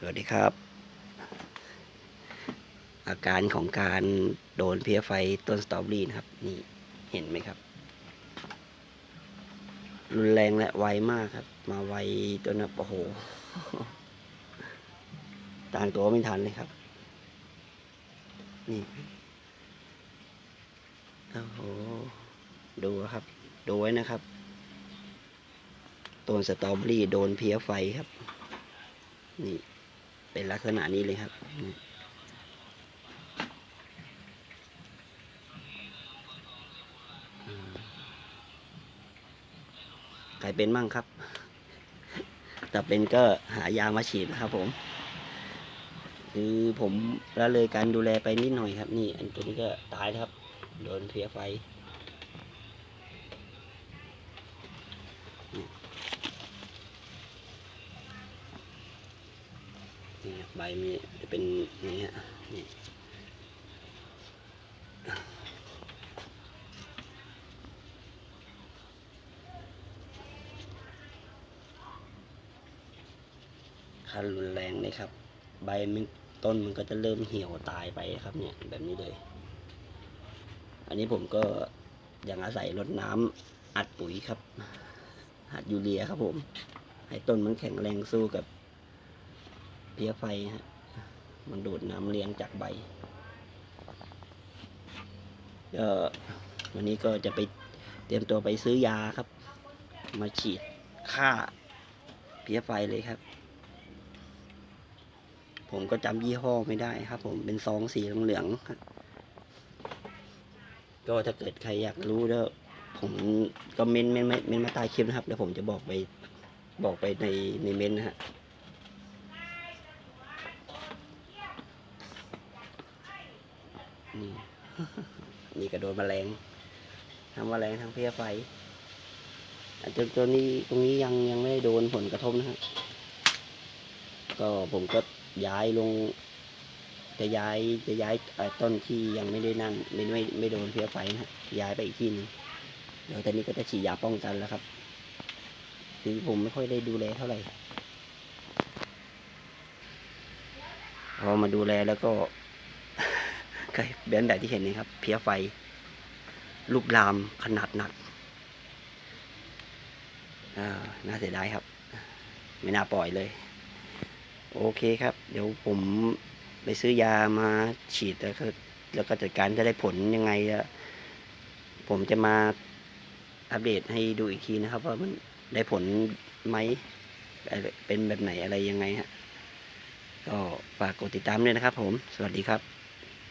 สวัสดีครับ อาการของการโดนเพลี้ยไฟต้นสตรอเบอรี่นะครับ นี่เห็นไหมครับ รุนแรงและไวมากครับ มาไวจนแบบโอ้โหต่างตัวไม่ทันเลยครับ นี่โอ้โหดูครับ ดูไว้นะครับต้นสตรอเบอรี่โดนเพลี้ยไฟครับ นี่ เป็นลักษณะนี้เลยครับ ใครเป็นมั่งครับถ้าเป็นก็หายามาฉีดนะครับผม คือผมละเลยการดูแลไปนิดหน่อยครับ นี่ อันตัวนี้ก็ตายแล้วครับ โดนเพลียไฟ นี่ครับ ใบมีจะเป็นอย่างนี้ฮะนี่ขั้นรุนแรงเลยครับ ใบมันต้นมันก็จะเริ่มเหี่ยวตายไปครับ เนี่ยแบบนี้เลย อันนี้ผมก็ยังอาศัยรดน้ำอัดปุ๋ยครับอัดยูเรียครับผม ให้ต้นมันแข็งแรงสู้กับ เพี้ยไฟฮะ มันดูดน้ำเลี้ยงจากใบก็วันนี้ก็จะไปเตรียมตัวไปซื้อยาครับ มาฉีดฆ่าเพี้ยไฟเลยครับ ผมก็จำยี่ห้อไม่ได้ครับ ผมเป็นซองสีเหลืองก็ถ้าเกิดใครอยากรู้แล้วผมก็เม้นเม้นเม้นเมนมาใต้คลิปนะครับเดี๋ยวผมจะบอกไปบอกไปในในเม้นนะฮะ นี่นี่ก็โดนแมลงทั้งแมลงทั้งเพลี้ยไฟอันตัวตัวนี้ตรงนี้ยังยังไม่ได้โดนผลกระทบนะฮะก็ผมก็ย้ายลง จะย้ายจะย้ายต้นที่ยังไม่ได้นั่นไม่ไม่ไม่โดนเพลี้ยไฟนะย้ายไปอีกที่หนึงเดี๋ยวตอนนี้ก็จะฉีดยาป้องกันแล้วครับคือผมไม่ค่อยได้ดูแลเท่าไหร่พอมาดูแลแล้วก็ ก็เป็นแบบที่เห็นนี่ครับ เพี้ยไฟลูกลามขนาดหนักน่าเสียดายครับ ไม่น่าปล่อยเลย โอเคครับ เดี๋ยวผมไปซื้อยามาฉีดแล้วก็แล้วก็จัดการจะได้ผลยังไง ผมจะมาอัปเดตให้ดูอีกทีนะครับ ว่ามันได้ผลไหมเป็นแบบไหนอะไรยังไงฮะก็ฝากกดติดตามด้วยนะครับผม สวัสดีครับ